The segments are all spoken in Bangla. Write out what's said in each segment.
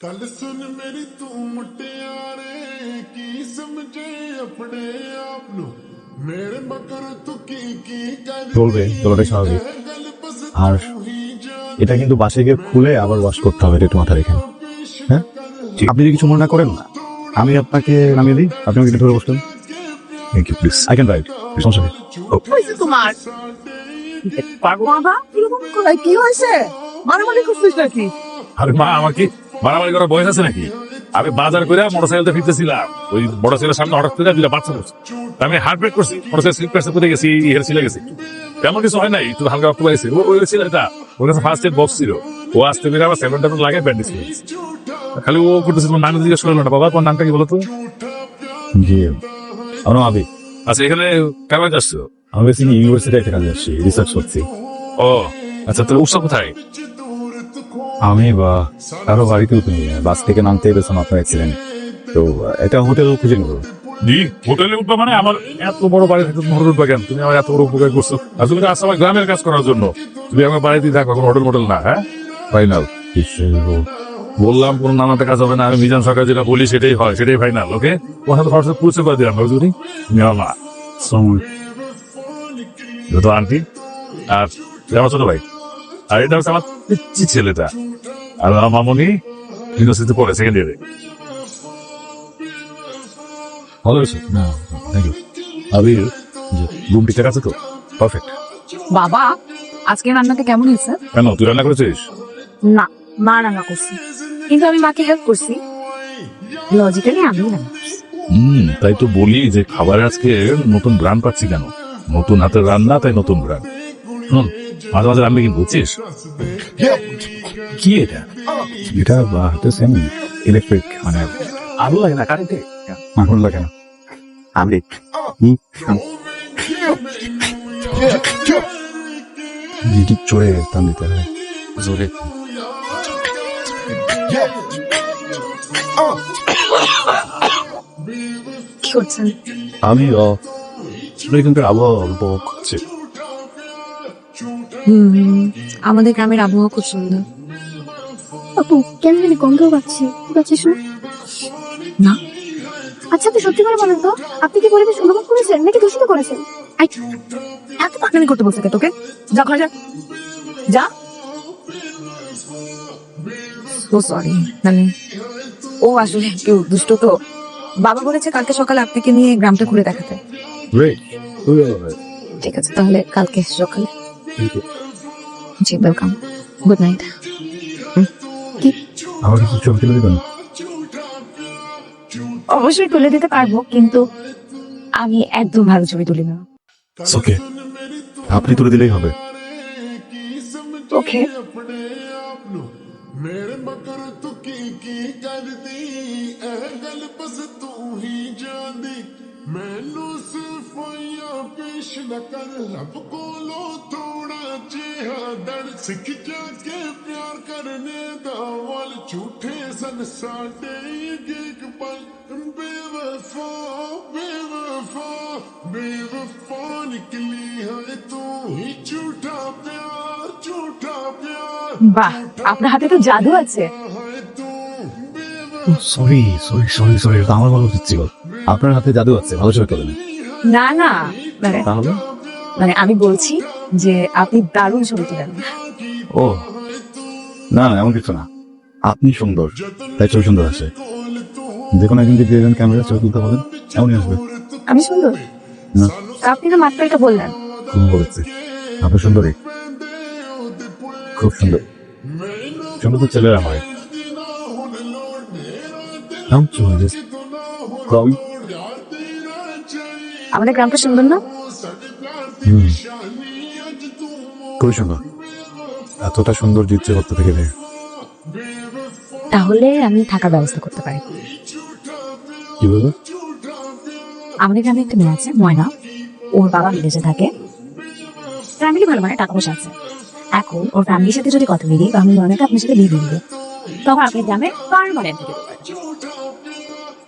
ਕੱਲ ਸੁਣ ਮੇਰੀ ਤੂੰ ਮੁਟਿਆਰੇ ਕੀ ਸਮਝੇ ਆਪਣੇ ਆਪ ਨੂੰ ਮੇਰੇ ਮਗਰ ਤੂੰ ਕੀ ਕੀ ਕਰ বলবে তোলাটাই স্বাভাবিক ਗੱਲ ਬਸ আর এটা কিন্তু বাসে গিয়ে খুলে আবার ওয়াশ করতে হবে এটা একটু মাথা রেখে হ্যাঁ ঠিক আপনি যদি কিছু মনে না করেন না আমি আপনাকে নামিয়ে দিই আপনি আমাকে একটু ধরে বসতেন thank you please I can write সমস্যা নেই ও, হয়েছে তোমার বাবা কিরকম করে কি হয়েছে মারামারি করছিস নাকি আরে মা আমার কি মারামারি করার বয়স আছে নাকি? আমি বাজার করে মোটরসাইকেলটা ফিরতেছিলাম। ওই মোটরসাইকেলের সামনে হঠাৎ করে দুটা বাচ্চা করছে আমি হার্ট ব্রেক করছি। মোটরসাইকেল স্লিপ করে গেছি? হের ছিলে গেছি। তেমন কিছু হয় নাই? একটু হালকা রক্ত পাইছে ও ওই ছেলেটা ওর কাছে ফার্স্ট এড বক্স ছিল। ও আসতে বেরে আবার সেভেন টাইম লাগে ব্যান্ডেজ করেছে খালি ও করতেছে তোমার নাম জিজ্ঞেস করল না বাবা তোমার নামটা কি বলতো? জি। আমার আবি আচ্ছা এখানে কেমন আসছো আমি ইউনিভার্সিটি একটা কাজে আসছি রিসার্চ করছি। ও আচ্ছা তোর উৎসব কোথায়? আমি বা কারও বাড়িতে উঠে বাস থেকে নামতে পেরেছিলাম আপনার অ্যাক্সিডেন্ট তো এটা হোটেল খুঁজে নেব। জি হোটেলে উঠবা মানে আমার এত বড় বাড়ি থেকে তুমি হোটেল উঠবা কেন? তুমি আমার এত বড় উপকার করছ। আর তুমি তো আসছো আমার গ্রামের কাজ করার জন্য। তুমি আমার বাড়িতে থাকো কোনো হোটেল মোটেল না হ্যাঁ? ফাইনাল বললাম কোনো নানাতে কাজ হবে না আমি মিজান সরকার যেটা বলি সেটাই হয় সেটাই ফাইনাল ওকে ওর সাথে হোয়াটসঅ্যাপ পুলিশে করে দিলাম তুমি আমার মা। যত আন্টি আর আমার ছোট ভাই। আর এটা হচ্ছে আমার ছেলেটা। আর মামনি ইউনিভার্সিটিতে পড়ে সেকেন্ড ইয়ারে ভালো হয়েছে? না থ্যাংক ইউ আবির রুম ঠিকঠাক আছে তো পারফেক্ট বাবা আজকে রান্নাটা কেমন হয়েছে? কেন তুই রান্না করেছিস? না মা রান্না করছি। কিন্তু আমি মাকে হেল্প করছি। লজিক্যালি আমি হুম তাই তো বলি যে খাবার আজকে নতুন ব্রান্ড পাচ্ছি কেন? নতুন হাতের রান্না তাই নতুন ব্রান্ড শুনুন মাঝে মাঝে রান্না কি বুঝছিস? কি এটা? এটা সেম ইলেকট্রিক মানে আলু লাগে না কারেন্টে আগুন লাগে না। আমি চড়ে টান দিতে হবে জোরে। কি করছেন? আমি এখানকার আবহাওয়া অল্প করছি। হুম। আমাদের গ্রামের আবহাওয়া খুব সুন্দর। আপু কেন জানি গন্ধ পাচ্ছি। ঠিক আছে না। আচ্ছা আপনি সত্যি করে বলেন তো আপনি কি পরিবেশ অনুভব করেছেন নাকি দূষিত করেছেন? আই, এত পাকনামি করতে বলছে তোকে? যা ঘরে যা। যা। ও সরি মানে ও আসলে একটু দুষ্ট তো। বাবা বলেছে কালকে সকালে আপনাকে নিয়ে গ্রামটা ঘুরে দেখাতে। ঠিক আছে তাহলে কালকে সকালে। জি ওয়েলকাম গুড নাইট আমার কিছু ছবি তুলে দেবেন? অবশ্যই তুলে দিতে পারব কিন্তু আমি একদম ভালো ছবি তুলি না। ওকে আপনি তুলে দিলেই হবে। ওকে मेरे मकर तो की की कर गल बस तू ही जान ਮੈਨੂੰ ਸਿਫਾਈਆਂ ਪੇਸ਼ ਨਾ ਕਰ ਰੱਬ ਕੋਲੋਂ ਥੋੜਾ ਜਿਹਾ ਦਰ ਸਿੱਖ ਜਾ ਕੇ ਪਿਆਰ ਕਰਨੇ ਦਾ ਵੱਲ ਝੂਠੇ ਸਨ ਸਾਡੇ ਇੱਕ ਪਲ ਬੇਵਫਾ ਬੇਵਫਾ ਬੇਵਫਾ ਨਿਕਲੀ ਹੈ ਤੂੰ ਹੀ ਝੂਠਾ ਪਿਆਰ ਝੂਠਾ ਪਿਆਰ বাহ আপনার হাতে তো জাদু আছে है तू সরি সরি সরি সরি এটা আমার ভালো উচিত ছিল আপনার হাতে জাদু আছে ভালো ছবি তোলেন না না মানে তাহলে? মানে আমি বলছি যে আপনি দারুণ ছবি তোলেন। ও না না এমন কিছু না। আপনি সুন্দর তাই ছবি সুন্দর আছে। যে কোনো একদিন দিয়ে দেন ক্যামেরা ছবি তুলতে বলেন এমনই আসবে। আমি সুন্দর? না। আপনি তো মাত্র এটা বললেন। তুমি বলেছি। আপনি সুন্দরী। খুব সুন্দর। সুন্দর তো ছেলেরা হয়। নাম কি হয় কম আমাদের গ্রামটা সুন্দর না? খুবই সুন্দর। এতটা সুন্দর জিতছে করতে থেকে দেয় তাহলে আমি থাকার ব্যবস্থা করতে পারি। কি বলব? আমাদের গ্রামে একটা মেয়ে আছে ময়না। ওর বাবা বিদেশে থাকে। ফ্যামিলি ভালো মানে টাকা পয়সা আছে। এখন ওর ফ্যামিলির সাথে যদি কথা মিলি আমি ময়নাকে আপনার সাথে বিয়ে দিয়ে তখন আপনি গ্রামে পারমানেন্ট থেকে দিতে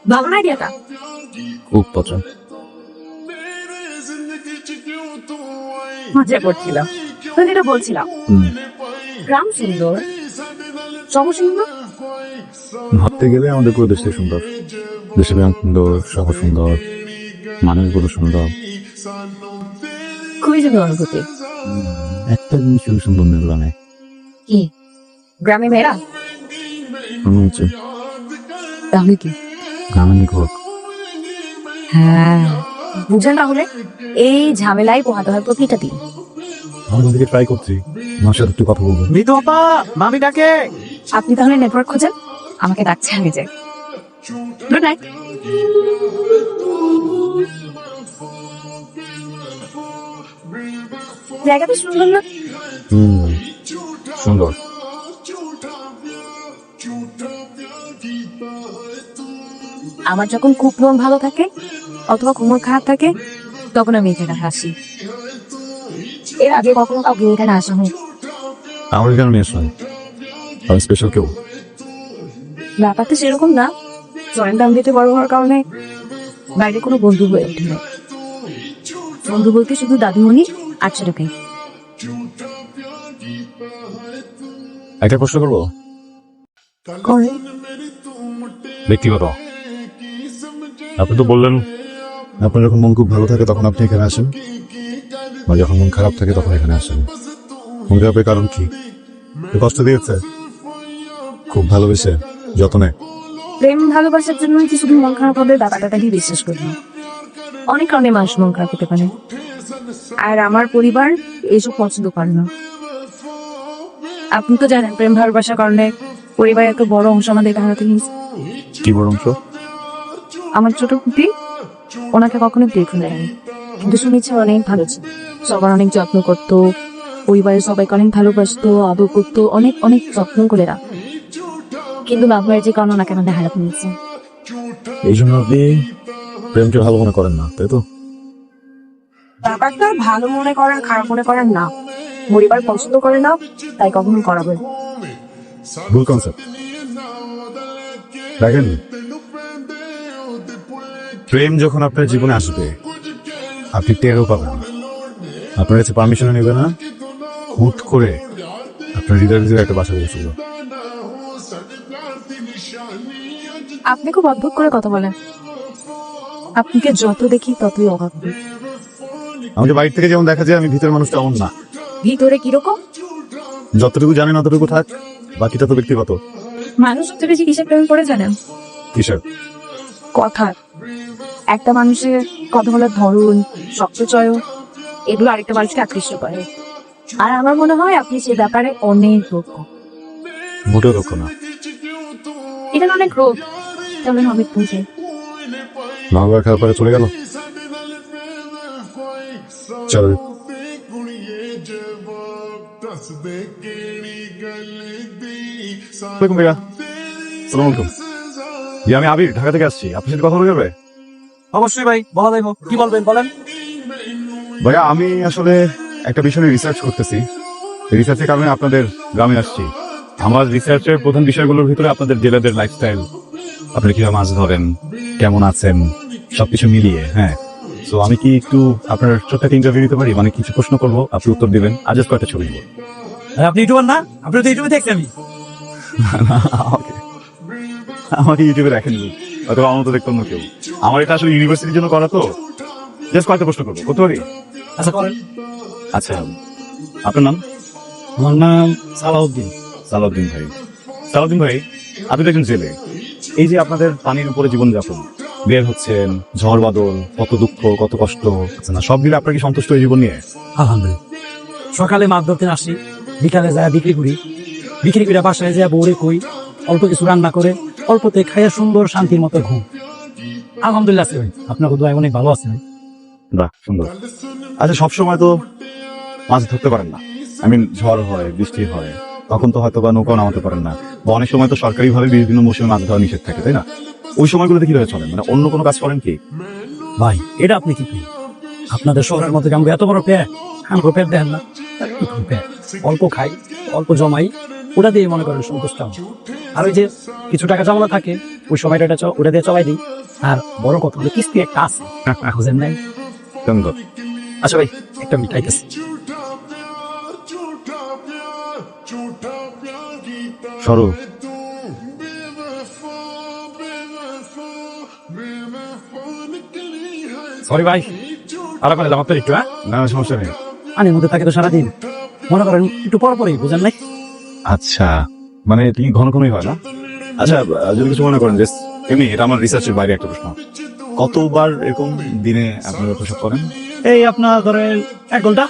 না আইডিয়াটা খুব পছন্দ মজা করছিলাম তো যেটা বলছিলাম গ্রাম সুন্দর সমস্যা সুন্দর ভাবতে গেলে আমাদের পুরো দেশটাই সুন্দর। দেশের ব্যাংক সুন্দর শহর সুন্দর মানুষগুলো সুন্দর। খুবই সুন্দর অনুভূতি। একটা জিনিস শুধু সুন্দর মেয়েগুলো নেই কি? গ্রামে মেয়েরা? তাহলে কি? গ্রামের নিখোঁজ হ্যাঁ। বুঝেন তাহলে এই ঝামেলায় পোহাতে হয় প্রতিটা দিন। আমি ট্রাই করছি। আমার সাথে একটু কথা বলব। মৃদু আপা মামি ডাকে। আপনি তাহলে নেটওয়ার্ক খোঁজেন আমাকে ডাকছে আমি যাই গুড নাইট জায়গাটা সুন্দর না? হুম সুন্দর। আমার যখন খুব মন ভালো থাকে অথবা মন খারাপ থাকে তখন আমি এখানে হাসি এর আগে কখনো কাউকে এখানে আসা হয় আমার এখানে মেয়ে শোন আমি স্পেশাল কেউ? ব্যাপারটা সেরকম না। জয়েন্ট ফ্যামিলিতে বড় হওয়ার কারণে বাইরে কোনো বন্ধু হয়ে ওঠে না। বন্ধু বলতে শুধু দাদুমণি আর ছোটকে একটা প্রশ্ন করব? করে। ব্যক্তিগত। আপনি তো বললেন আপনার যখন মন খুব ভালো থাকে তখন আপনি এখানে আসেন। বা যখন মন খারাপ থাকে তখন এখানে আসেন। মন খারাপের কারণ কি? কষ্ট দিয়েছে? খুব ভালোবেসে যত্নে। প্রেম ভালোবাসার জন্য কি শুধু মন খারাপ হবে ব্যাপারটাকে বিশ্বাস করি। অনেক কারণে মানুষ মন খারাপ হতে পারে। আর আমার পরিবার এইসব পছন্দ করে না। আপনি তো জানেন প্রেম ভালোবাসার কারণে পরিবারের এত বড় অংশ আমাদের হারাতে কি বড় অংশ? আমার ছোট কুটি ওনাকে কখনো দেখে নেয়নি। কিন্তু শুনেছি অনেক ভালো ছিল। সবার অনেক যত্ন করতো পরিবারের সবাইকে অনেক ভালোবাসতো আদর করতো অনেক অনেক যত্ন করে রাখ কিন্তু বাবার যে কারণে ওনাকে আমাদের হারাতে নিয়েছে এই জন্য আপনি প্রেমকে ভালো মনে করেন না তাই তো? ব্যাপারটা ভালো মনে করেন খারাপ মনে করেন না। পরিবার পছন্দ করে না তাই কখনো করাবেন ভুল কনসেপ্ট দেখেন প্রেম যখন আপনার জীবনে আসবে আপনি টেরও পাবেন না। আপনার কাছে পারমিশন নেবে না। হুট করে আপনার হৃদয় ভিতরে একটা বাসা দিয়েছিল আপনি খুব অদ্ভুত করে কথা বলেন। আপনাকে যত দেখি ততই অভাব। আমাকে বাইরে থেকে যেমন দেখা যায় আমি ভিতরের মানুষটা এমন না। ভিতরে কীরকম যতটুকু জানেন অতটুকু থাক বাকিটা তো ব্যক্তিগত। মানুষ সবচেয়ে বেশি কিসের প্রেম করে জানেন? কিসের? কথা। একটা মানুষের কথা বলার ধরন শব্দচয় এগুলো আরেকটা মানুষকে আকৃষ্ট করে। আর আমার মনে হয় আপনি সে ব্যাপারে অনেক দক্ষ মোটেও দক্ষ না। এটা অনেক রোগ। অনেক বুঝে মা বাবা খারাপ করে চলে গেল। চল। আলাইকুম। জি আমি আবির ঢাকা থেকে আসছি। আপনার সাথে কথা বলে যাবে? অবশ্যই ভাই বলা যাইব। কি বলবেন বলেন? ভাইয়া আমি আসলে একটা বিষয় রিসার্চ করতেছি। রিসার্চের কারণে আপনাদের গ্রামে আসছি। আমার রিসার্চের প্রধান বিষয়গুলোর ভিতরে আপনাদের জেলেদের লাইফস্টাইল আপনারা কীভাবে মাছ ধরেন কেমন আছেন সবকিছু মিলিয়ে হ্যাঁ। তো আমি কি একটু আপনার ছোট্ট একটা ইন্টারভিউ দিতে পারি? মানে কিছু প্রশ্ন করব আপনি উত্তর দিবেন। আজ কয়েকটা ছবি আপনি ইউটিউবার না? আপনি তো ইউটিউবে দেখছেন আমি। আমাকে ইউটিউবে দেখেননি অথবা আমার মতো দেখতাম না কেউ। আমার এটা আসলে ইউনিভার্সিটির জন্য করা তো। জাস্ট কয়েকটা প্রশ্ন করব করতে পারি? আচ্ছা করেন। আচ্ছা আপনার নাম? আমার নাম সালাউদ্দিন। সালাউদ্দিন ভাই। সালাউদ্দিন ভাই আপনি একজন জেলে। এই যে আপনাদের পানির উপরে জীবনযাপন বের হচ্ছেন ঝড় বাদল কত দুঃখ কত কষ্ট আছে না সব মিলে আপনার কি সন্তুষ্ট এই জীবন নিয়ে? আলহামদুলিল্লাহ। সকালে মাছ ধরতে আসি বিকালে যায় বিক্রি করি। বিক্রি করে বাসায় যায় বউরে কই অল্প কিছু রান্না করে অল্পতে খাইয়া সুন্দর শান্তির মতো ঘুম। আলহামদুলিল্লাহ আছে ভাই। আপনার দোয়ায় অনেক ভালো আছে ভাই। বাহ সুন্দর। আচ্ছা সবসময় তো মাছ ধরতে পারেন না। আই মিন ঝড় হয় বৃষ্টি হয় তখন তো হয়তো বা নৌকাও নামাতে পারেন না। বা অনেক সময় তো সরকারি ভাবে বিভিন্ন মৌসুমে মাছ ধরা নিষেধ থাকে তাই না? ওই সময়গুলোতে কীভাবে চলেন? মানে অন্য কোনো কাজ করেন কি? ভাই এটা আপনি কি আপনাদের শহরের মধ্যে আমাকে এত বড় পেট আমাকে পেট দেন না। অল্প খাই অল্প জমাই ওটা দিয়ে মনে করেন সন্তুষ্ট আর ওই যে কিছু টাকা জমানো থাকে ওই সময়টা ওটা দিয়ে চলাই দিই। আর বড় কথা হলো কিস্তি একটা আছে। বুঝেন নাই? আচ্ছা ভাই একটা মিঠাই আছে সরো। সরি ভাই আরও করে দাম একটু হ্যাঁ? না সমস্যা নেই। আনে মধ্যে থাকে তো সারাদিন। মনে করেন একটু পরপরই বুঝেন নাই? আচ্ছা মানে তুমি ঘন ঘনই হয় না? আচ্ছা যদি কিছু মনে করেন এমনি এটা আমার রিসার্চের বাইরে একটা প্রশ্ন। কতবার এরকম দিনে আপনারা প্রসব করেন? এই আপনার ধরেন এক ঘণ্টা।